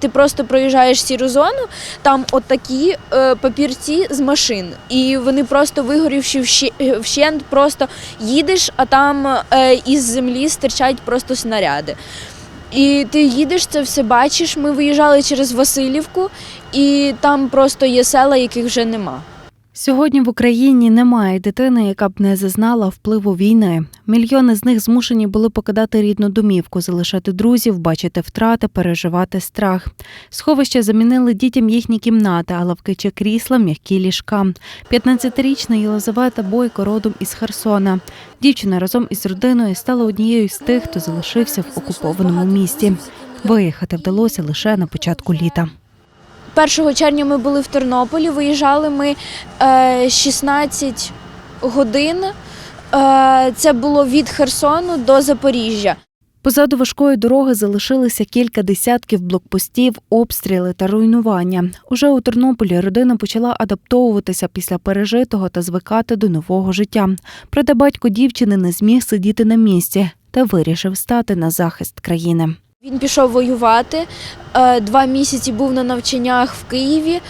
Ти просто проїжджаєш сіру зону, там от такі е, папірці з машин, і вони просто вигорівши е, вщент, просто їдеш, а там е, із землі стирчать просто снаряди. І ти їдеш, це все бачиш. Ми виїжджали через Васильівку, і там просто є села, яких вже нема. Сьогодні в Україні немає дитини, яка б не зазнала впливу війни. Мільйони з них змушені були покидати рідну домівку, залишати друзів, бачити втрати, переживати страх. Сховища замінили дітям їхні кімнати, а лавки чи крісла м'які ліжка. 15-річна Єлизавета Бойко родом із Херсона. Дівчина разом із родиною стала однією з тих, хто залишився в окупованому місті. Виїхати вдалося лише на початку літа. 1 червня ми були в Тернополі, виїжджали ми е, 16 годин. Е, це було від Херсону до Запоріжжя. Позаду важкої дороги залишилися кілька десятків блокпостів, обстріли та руйнування. Уже у Тернополі родина почала адаптовуватися після пережитого та звикати до нового життя. Проте батько дівчини не зміг сидіти на місці та вирішив стати на захист країни. Він пішов воювати. е, Два місяці був на навчаннях в Києві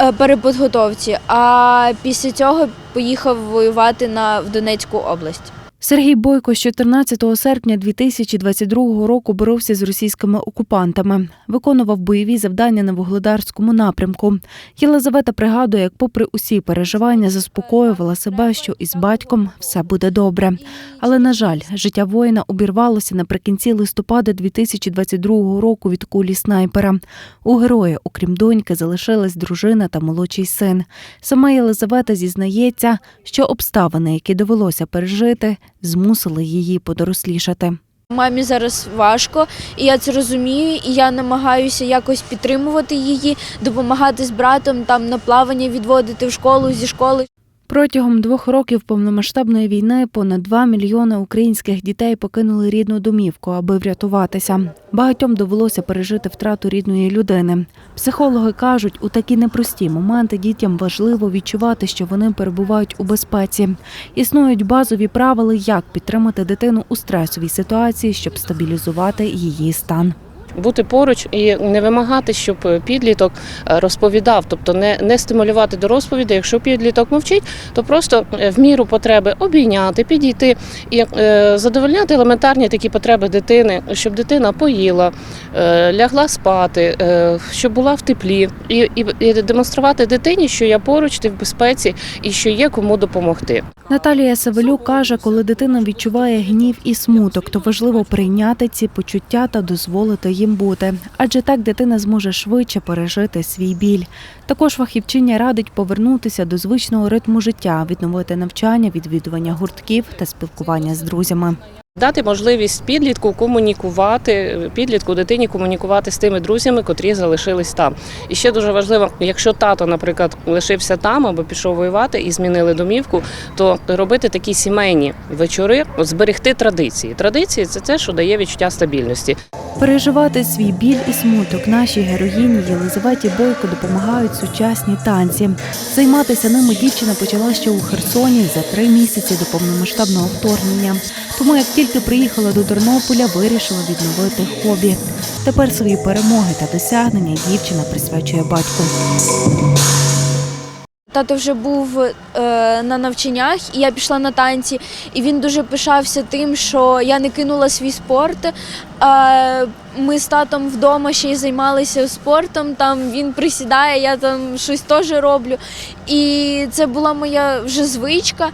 е, переподготовці, а після цього поїхав воювати на в Донецьку область. Сергій Бойко з 14 серпня 2022 року боровся з російськими окупантами, виконував бойові завдання на вугледарському напрямку. Єлизавета пригадує, як, попри усі переживання, заспокоювала себе, що із батьком все буде добре. Але на жаль, життя воїна обірвалося наприкінці листопада 2022 року від кулі снайпера. У героя, окрім доньки, залишилась дружина та молодший син. Сама Єлизавета зізнається, що обставини, які довелося пережити, змусили її подорослішати. Мамі зараз важко, і я це розумію. І я намагаюся якось підтримувати її, допомагати з братом там на плавання відводити в школу зі школи. Протягом двох років повномасштабної війни понад 2 мільйони українських дітей покинули рідну домівку, аби врятуватися. Багатьом довелося пережити втрату рідної людини. Психологи кажуть, у такі непрості моменти дітям важливо відчувати, що вони перебувають у безпеці. Існують базові правила, як підтримати дитину у стресовій ситуації, щоб стабілізувати її стан. Бути поруч і не вимагати, щоб підліток е, розповідав, тобто не, не стимулювати до розповіді. Якщо підліток мовчить, то просто е, в міру потреби обійняти, підійти і е, задовольняти елементарні такі потреби дитини, щоб дитина поїла, е, лягла спати, е, щоб була в теплі, і, і, і демонструвати дитині, що я поруч, ти в безпеці і що є кому допомогти. Наталія Савелюк каже, коли дитина відчуває гнів і смуток, то важливо прийняти ці почуття та дозволити їм бути, адже так дитина зможе швидше пережити свій біль. Також фахівчиня радить повернутися до звичного ритму життя, відновити навчання, відвідування гуртків та спілкування з друзями. Дати можливість підлітку комунікувати, підлітку дитині комунікувати з тими друзями, котрі залишились там. І ще дуже важливо, якщо тато, наприклад, лишився там або пішов воювати і змінили домівку, то робити такі сімейні вечори, зберегти традиції. Традиції це те, що дає відчуття стабільності. Переживати свій біль і смуток нашій героїні Єлизаветі Бойко допомагають сучасні танці. Займатися ними дівчина почала ще у Херсоні за три місяці до повномасштабного вторгнення. Тому як тільки приїхала до Тернополя, вирішила відновити хобі. Тепер свої перемоги та досягнення дівчина присвячує батьку. Тато вже був е, на навчаннях, і я пішла на танці, і він дуже пишався тим, що я не кинула свій спорт. Е, ми з татом вдома ще й займалися спортом. Там він присідає, я там щось теж роблю. І це була моя вже звичка.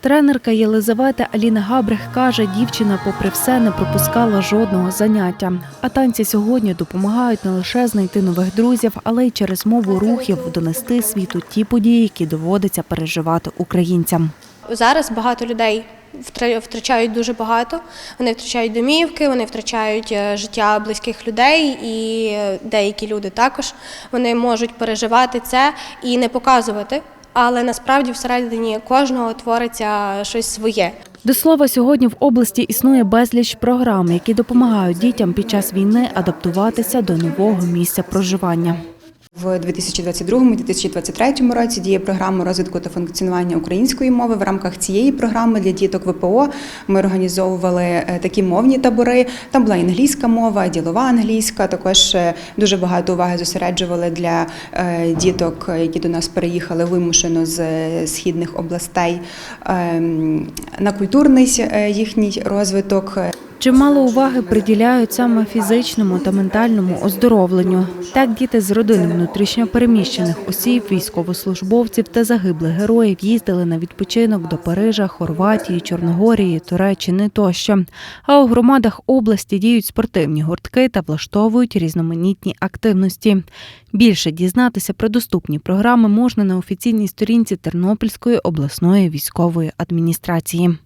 Тренерка Єлизавета Аліна Габрех каже, дівчина, попри все, не пропускала жодного заняття. А танці сьогодні допомагають не лише знайти нових друзів, але й через мову рухів донести світу ті події, які доводиться переживати українцям. Зараз багато людей втрачають дуже багато. Вони втрачають домівки, вони втрачають е, життя близьких людей, і е, деякі люди також вони можуть переживати це і не показувати. Але насправді всередині кожного твориться щось своє. До слова, сьогодні в області існує безліч програм, які допомагають дітям під час війни адаптуватися до нового місця проживання. В 2022-2023 році діє програма розвитку та функціонування української мови. В рамках цієї програми для діток ВПО ми організовували е, такі мовні табори. Там була англійська мова, ділова англійська. Також е, дуже багато уваги зосереджували для е, діток, які до нас переїхали вимушено з східних областей ем, на культурний їхній розвиток. Чимало уваги приділяють саме фізичному та ментальному оздоровленню. Так, діти з родин внутрішньо переміщених осіб, військовослужбовців та загиблих героїв їздили на відпочинок до Парижа, Хорватії, Чорногорії, Туреччини тощо. А у громадах області діють спортивні гуртки та влаштовують різноманітні активності. Більше дізнатися про доступні програми можна на офіційній сторінці Тернопільської обласної військової адміністрації.